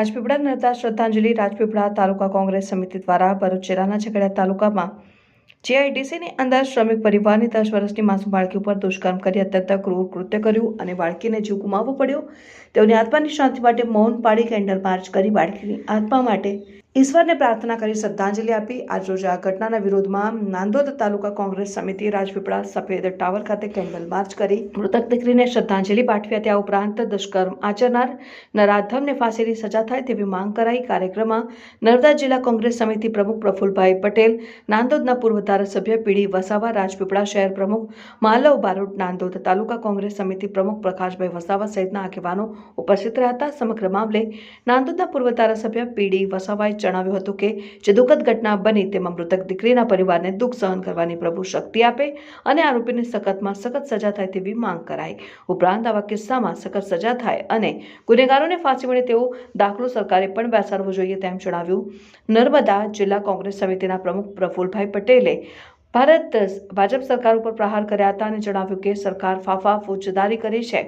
રાજપીપળા નર્મદા શ્રદ્ધાંજલિ રાજપીપળા તાલુકા કોંગ્રેસ સમિતિ દ્વારા ભરૂચ જિલ્લાના તાલુકામાં જીઆઈડીસીની અંદર શ્રમિક પરિવારની દસ વર્ષની માસૂમ બાળકી ઉપર દુષ્કર્મ કરી અત્યંત ક્રૂર કૃત્ય કર્યું અને બાળકીને જીવ ગુમાવવો પડ્યો. તેઓની આત્માની શાંતિ માટે મૌન પાડી કેન્ડલ માર્ચ કરી બાળકીની આત્મા માટે ઈશ્વરને પ્રાર્થના કરી શ્રદ્ધાંજલિ આપી. આજરોજ આ ઘટનાના વિરોધમાં નાંદોદ તાલુકા કોંગ્રેસ સમિતિ રાજપીપળા સફેદ ટાવર ખાતે કેન્ડલ માર્ચ કરી. મૃતક દીકરીને શ્રદ્ધાંજલિ પાઠવી હતી આ ઉપરાંત દુષ્કર્મ આચરનાર નરાધમને ફાંસીની સજા થાય તેવી માંગ કરાઈ. કાર્યક્રમમાં નર્મદા જિલ્લા કોંગ્રેસ સમિતિ પ્રમુખ પ્રફુલભાઈ પટેલ, નાંદોદના પૂર્વ ધારાસભ્ય પીડી વસાવા, રાજપીપળા શહેર પ્રમુખ માલવ બારોટ, નાંદોદ તાલુકા કોંગ્રેસ સમિતિ પ્રમુખ પ્રકાશભાઈ વસાવા સહિતના આગેવાનો ઉપસ્થિત રહ્યા હતા. સમગ્ર મામલે નાંદોદના પૂર્વ ધારાસભ્ય પીડી વસાવાએ જણાવ્યું હતું કે જે દુઃખદ ઘટના બની તેમાં મૃતક દીકરીના પરિવારને દુઃખ સહન કરવાની પ્રભુ શક્તિ આપે અને આરોપીને સખતમાં સખત સજા થાય તેવી માંગ કરાઈ ઉપરાંત આવા કિસ્સામાં સખત સજા થાય અને ગુનેગારોને ફાંસી મળે તેવો દાખલો સરકારે પણ બેસાડવો જોઈએ તેમ જણાવ્યું. નર્મદા જિલ્લા કોંગ્રેસ સમિતિના પ્રમુખ પ્રફુલભાઈ પટેલે ભારત, ભાજપ સરકાર ઉપર પ્રહાર કર્યા હતા અને જણાવ્યું કે સરકાર ફાફા ફોજદારી કરી છે.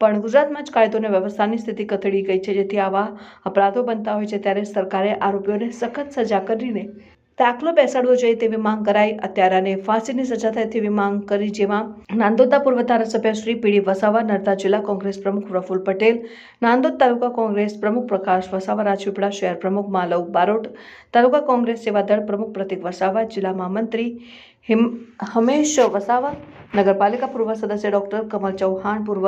પણ ગુજરાતમાં જ કાયદો અને વ્યવસ્થાની સ્થિતિ કથળી ગઈ છે, જેથી આવા અપરાધો બનતા હોય છે, ત્યારે સરકારે આરોપીઓને સખત સજા કરીને દાખલો બેસાડવો જોઈએ તેવી માંગ કરાઈ. અત્યારે અને ફાંસીની સજા થાય તેવી માંગ કરી જેમાં નાંદોદના પૂર્વ ધારાસભ્ય શ્રી પીડી વસાવા, નર્મદા જિલ્લા કોંગ્રેસ પ્રમુખ પ્રફુલ પટેલ, નાંદોદ તાલુકા કોંગ્રેસ પ્રમુખ પ્રકાશ વસાવા, રાજપીપળા શહેર પ્રમુખ માલવ બારોટ, તાલુકા કોંગ્રેસ સેવાદળ પ્રમુખ પ્રતિક વસાવા, જિલ્લા મહામંત્રી હિમ, હમેશ વસાવા, નગરપાલિકા પૂર્વ સદસ્ય ડોક્ટર કમલ ચૌહાણ, પૂર્વ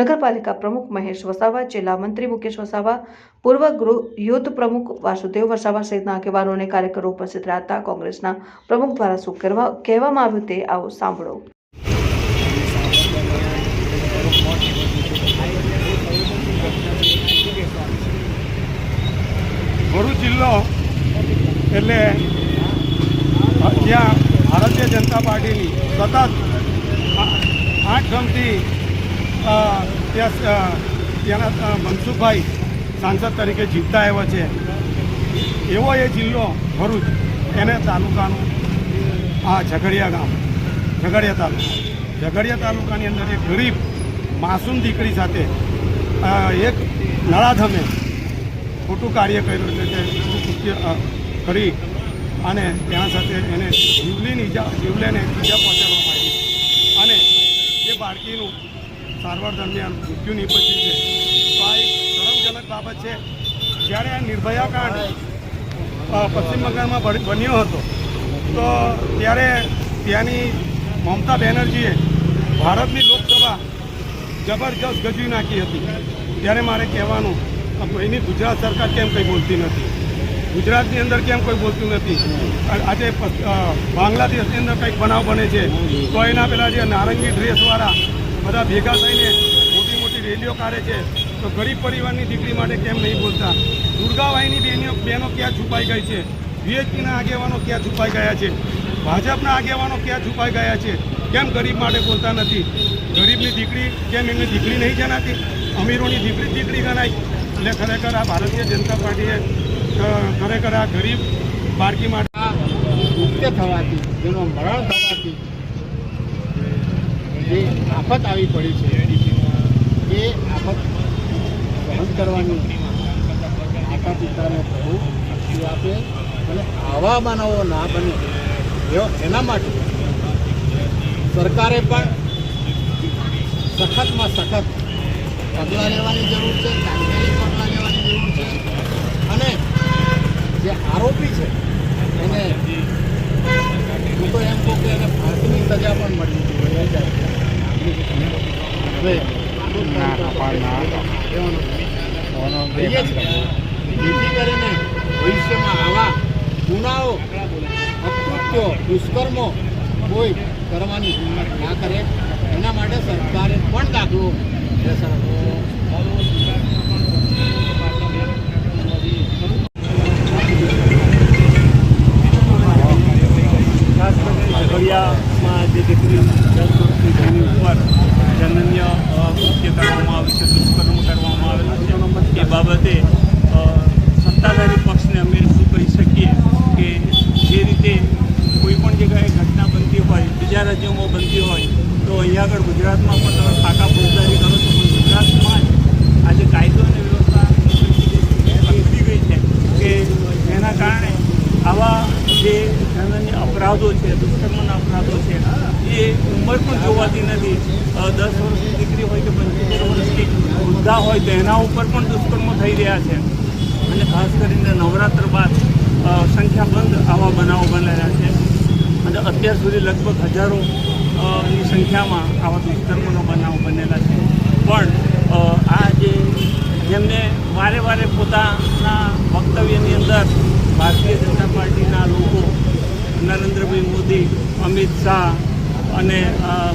નગરપાલિકા પ્રમુખ મહેશ વસાવા, જિલ્લા મંત્રી મુકેશ વસાવા, પૂર્વ ગૃહ યુથ પ્રમુખ વાસુદેવ વસાવા સહિતના આગેવાનો અને કાર્યકરો ઉપસ્થિત રહ્યા. હતા કોંગ્રેસના પ્રમુખ દ્વારા શું કહેવામાં આવ્યું તે આવો સાંભળો. ભરૂચ જિલ્લો એટલે જ્યાં ભારતીય જનતા પાર્ટીની સતત આઠ ગમથી ત્યાંના મનસુખભાઈ સાંસદ તરીકે જીતતા આવ્યા છે. એવો એ જિલ્લો ભરૂચ. એને તાલુકાનું આ ઝઘડિયા ગામ ઝઘડિયા તાલુકા. ઝઘડિયા તાલુકાની અંદર એક ગરીબ માસૂમ દીકરી સાથે એક નળાધમે ખોટું કાર્ય કર્યું કૃત્ય અ, કરી અને ત્યાં સાથે એને જીવલીની ઈજા જીવલેને ઈજા પહોંચાડવામાં આવી. અને એ બાળકીનું સારવાર દરમિયાન મૃત્યુ નીપજ્યું છે. તો આ એક શરમજનક બાબત છે. જ્યારે આ નિર્ભયા કાંડ પશ્ચિમ બંગાળમાં બન- બન્યો હતો. તો ત્યારે ત્યાંની મમતા બેનર્જીએ ભારતની લોકસભા જબરજસ્ત ગજવી નાખી હતી. ત્યારે મારે કહેવાનું કોઈની ગુજરાત સરકાર કેમ કંઈ બોલતી નથી? ગુજરાતની અંદર કેમ કોઈ બોલતું નથી? આજે બાંગ્લાદેશની અંદર કંઈક બનાવ બને છે. તો એના પેલા જે નારંગી ડ્રેસવાળા બધા ભેગા થઈને મોટી મોટી રેલીઓ કાઢે છે. તો ગરીબ પરિવારની દીકરી માટે કેમ નહીં બોલતા? દુર્ગાબાઈની બેનો બહેનો ક્યાં છુપાઈ ગઈ છે? વીએચપીના આગેવાનો ક્યાં છુપાઈ ગયા છે? ભાજપના આગેવાનો ક્યાં છુપાઈ ગયા છે? કેમ ગરીબ માટે બોલતા નથી? ગરીબની દીકરી કેમ એમની દીકરી નહીં જણાતી? અમીરોની દીકરી દીકરી ગણાય. એટલે ખરેખર આ ભારતીય જનતા પાર્ટીએ ખરેખર આ ગરીબ બાળકી માટે મુક્ત થવાથી, જેનો મરણ થવાથી જે આફત આવી પડી છે, એ આફત સહન કરવાની માતા પિતાને પ્રભુ શક્તિ આપે અને આવા બનાવો ના બને. એવો એના માટે સરકારે પણ સખતમાં સખત પગલાં લેવાની જરૂર છે તાત્કાલિક પગલાં લેવાની જરૂર છે. અને જે આરોપી છે એને હું તો એમ કહું કે એને ફાંસીની સજા પણ મળી જોઈએ હવે કહેવાનું જેથી કરીને ભવિષ્યમાં આવા ગુનાઓ અકૃત્યો દુષ્કર્મો કોઈ કરવાની હિંમત ના કરે. એના માટે સરકારે પણ દાખલો. બેસાડવો ખાસ કરીને ઝઘડિયામાં જે દીકરી દસ વર્ષની જેની ઉપર જનન્ય અ, કૃત્ય કરવામાં આવે છે દુષ્કર્મ કરવામાં આવેલું છે એ બાબતે અ, સત્તાધારી પક્ષને અમે શું કહી શકીએ કે જે રીતે કોઈ પણ જગ્યાએ ઘટના બનતી હોય બીજા રાજ્યોમાં બનતી હોય તો અહીંયા આગળ ગુજરાતમાં પણ તમે પાકા ફોજદારી કરો છો. ગુજરાતમાં આજે કાયદો અને વ્યવસ્થા કે જેના કારણે આવા જે નાના અપરાધો છે, દુષ્કર્મના અપરાધો છે, એ ઉંમર પણ જોવાતી નથી. દસ વર્ષની દીકરી હોય કે પંચોતેર વર્ષની વૃદ્ધા હોય તો એના ઉપર પણ દુષ્કર્મો થઈ રહ્યા છે. અને ખાસ કરીને નવરાત્ર બાદ સંખ્યાબંધ આવા બનાવો બનેલા છે. અને અત્યાર સુધી લગભગ હજારો ની સંખ્યામાં આવા દુષ્કર્મનો બનાવો બનેલા છે. પણ આ જે જેમને વારે વારે પોતાના વક્તવ્યની અંદર ભારતીય જનતા પાર્ટીના લોકો નરેન્દ્રભાઈ મોદી, અમિત શાહ અને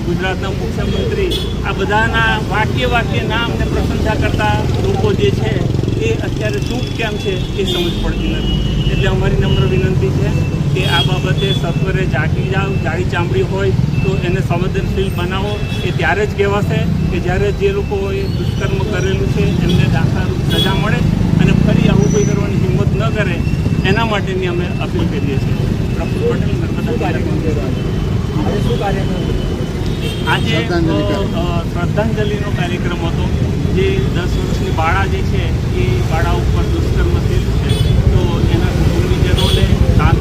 ગુજરાતના મુખ્યમંત્રી આ બધાના વાક્ય વાક્ય નામ પ્રશંસા કરતા લોકો જે છે એ અત્યારે શું કેમ છે એ સમજ પડતી નથી. એટલે અમારી નમ્ર વિનંતી છે કે આ બાબતે સત્વરે જાગી જાઓ જાડી ચામડી હોય તો એને સંવેદનશીલ બનાવો. એ ત્યારે જ કહેવાશે કે જ્યારે જે લોકોએ દુષ્કર્મ કરેલું છે એમને દાખલારૂપ સજા મળે અને ફરી આવું કોઈ કરવાની હિંમત ન કરે એના માટેની અમે અપીલ કરીએ છીએ. પ્રફુલ પટેલ નર્મદા આજે શ્રદ્ધાંજલિનો કાર્યક્રમ હતો. જે દસ વર્ષની બાળા જે છે, એ બાળા ઉપર દુષ્કર્મ થયેલું છે. તો એના કુટુંબીજનોને સાંત્વન